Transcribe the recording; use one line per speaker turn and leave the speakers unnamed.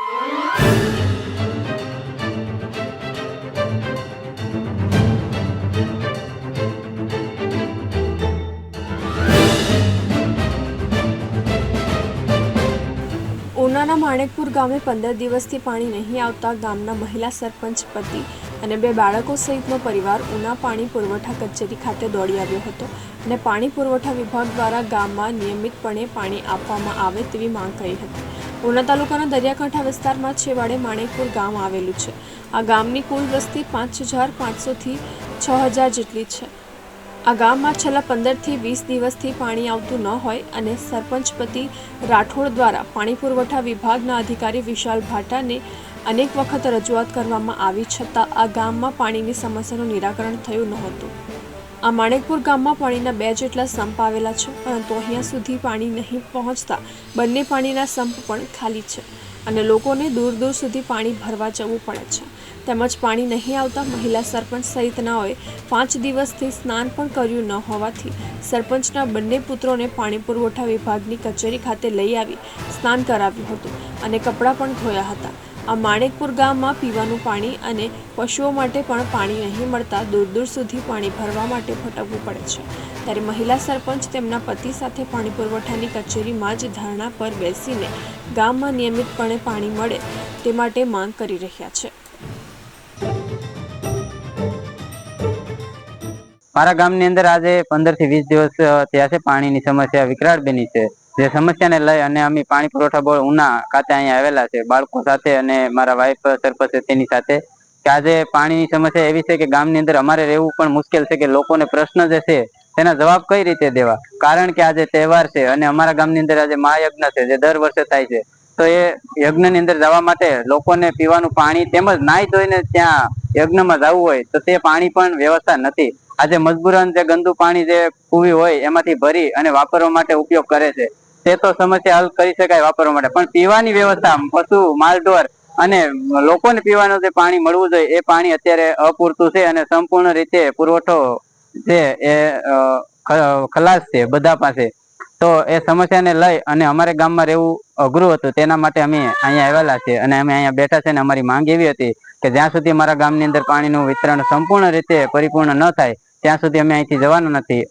ઉનાના માણેકપુર ગામે પંદર દિવસથી પાણી નહીં આવતા ગામના મહિલા સરપંચ પતિ અને બે બાળકો સહિતનો પરિવાર ઉના પાણી પુરવઠા કચેરી ખાતે દોડી આવ્યો હતો અને પાણી પુરવઠા વિભાગ દ્વારા ગામમાં નિયમિતપણે પાણી આપવામાં આવે તેવી માંગ કરી હતી. ઉના તાલુકાના દરિયાકાંઠા વિસ્તારમાં છેવાડે માણેકપુર ગામ આવેલું છે. આ ગામની કુલ વસ્તી પાંચ હજાર પાંચસોથી છ હજાર જેટલી છે. આ ગામમાં છેલ્લા પંદરથી વીસ દિવસથી પાણી આવતું ન હોય અને સરપંચ પતિ રાઠોડ દ્વારા પાણી પુરવઠા વિભાગના અધિકારી વિશાલ ભાટાને અનેક વખત રજૂઆત કરવામાં આવી છતાં આ ગામમાં પાણીની સમસ્યાનું નિરાકરણ થયું નહોતું. આ માણેકપુર ગામમાં પાણીના બે જેટલા સંપ આવેલા છે, પરંતુ અહીંયા સુધી પાણી નહીં પહોંચતા બંને પાણીના સંપ પણ ખાલી છે અને લોકોને દૂર દૂર સુધી પાણી ભરવા જવું પડે છે. તેમજ પાણી નહીં આવતા મહિલા સરપંચ સહિતનાઓએ પાંચ દિવસથી સ્નાન પણ કર્યું ન હોવાથી સરપંચના બંને પુત્રોને પાણી પુરવઠા વિભાગની કચેરી ખાતે લઈ આવી સ્નાન કરાવ્યું હતું અને કપડાં પણ ધોયા હતા. આ માણેકપુર ગામમાં પીવાનું પાણી અને પશુઓ માટે પણ પાણી નહીં મળતા દૂર દૂર સુધી પાણી ભરવા માટે ભટકવું પડે છે. ત્યારે મહિલા સરપંચ તેમના પતિ સાથે પાણી પુરવઠાની કચેરીમાં જ ધરણા પર બેસીને ગામમાં નિયમિતપણે પાણી મળે તે માટે માંગ કરી રહ્યા છે.
મારા ગામની અંદર આજે પંદરથી વીસ દિવસ થયા છે. પાણીની સમસ્યા વિકરાળ બની છે. જે સમસ્યાને લઈ અને અમે પાણી પુરવઠા બોર્ડ ઉના ખાતે અહીંયા આવેલા છે. બાળકો સાથે અને મારા વાઇફ સરપંચ તેની સાથે. કે આજે પાણીની સમસ્યા એવી છે કે ગામની અંદર અમારે રહેવું પણ મુશ્કેલ છે કે લોકોને પ્રશ્ન જે છે તેના જવાબ કઈ રીતે દેવા? કારણ કે આજે તહેવાર છે અને અમારા ગામની અંદર આજે મહાયજ્ઞ છે જે દર વર્ષે થાય છે. તો એ યજ્ઞની અંદર જવા માટે લોકોને પીવાનું પાણી તેમજ નાહી ધોઈને ત્યાં યજ્ઞમાં જવું હોય તો તે પાણી પણ વ્યવસ્થા નથી. આજે મજબૂરન જે ગંદુ પાણી જે કુવી હોય, એમાંથી ભરી અને વાપરવા માટે ઉપયોગ કરે છે. તે તો સમસ્યા હલ કરી શકાય વાપરવા માટે. પણ પીવાની વ્યવસ્થા, પશુ, માલઢોર અને લોકોને પીવાનું જે પાણી મળવું જોઈએ, એ પાણી અત્યારે અપૂરતું છે અને સંપૂર્ણ રીતે પુરવઠો છે એ ખલાસ છે બધા પાસે. તો એ સમસ્યાને લઈ અને અમારે ગામમાં રહેવું અઘરું હતું. તેના માટે અમે અહીંયા આવેલા છે અને અમે અહીંયા બેઠા છે અને અમારી માંગ એવી હતી કે જ્યાં સુધી મારા ગામની અંદર પાણીનું વિતરણ સંપૂર્ણ રીતે પરિપૂર્ણ ન થાય ત્યાં સુધી અમે અહીંથી જવાનું નથી.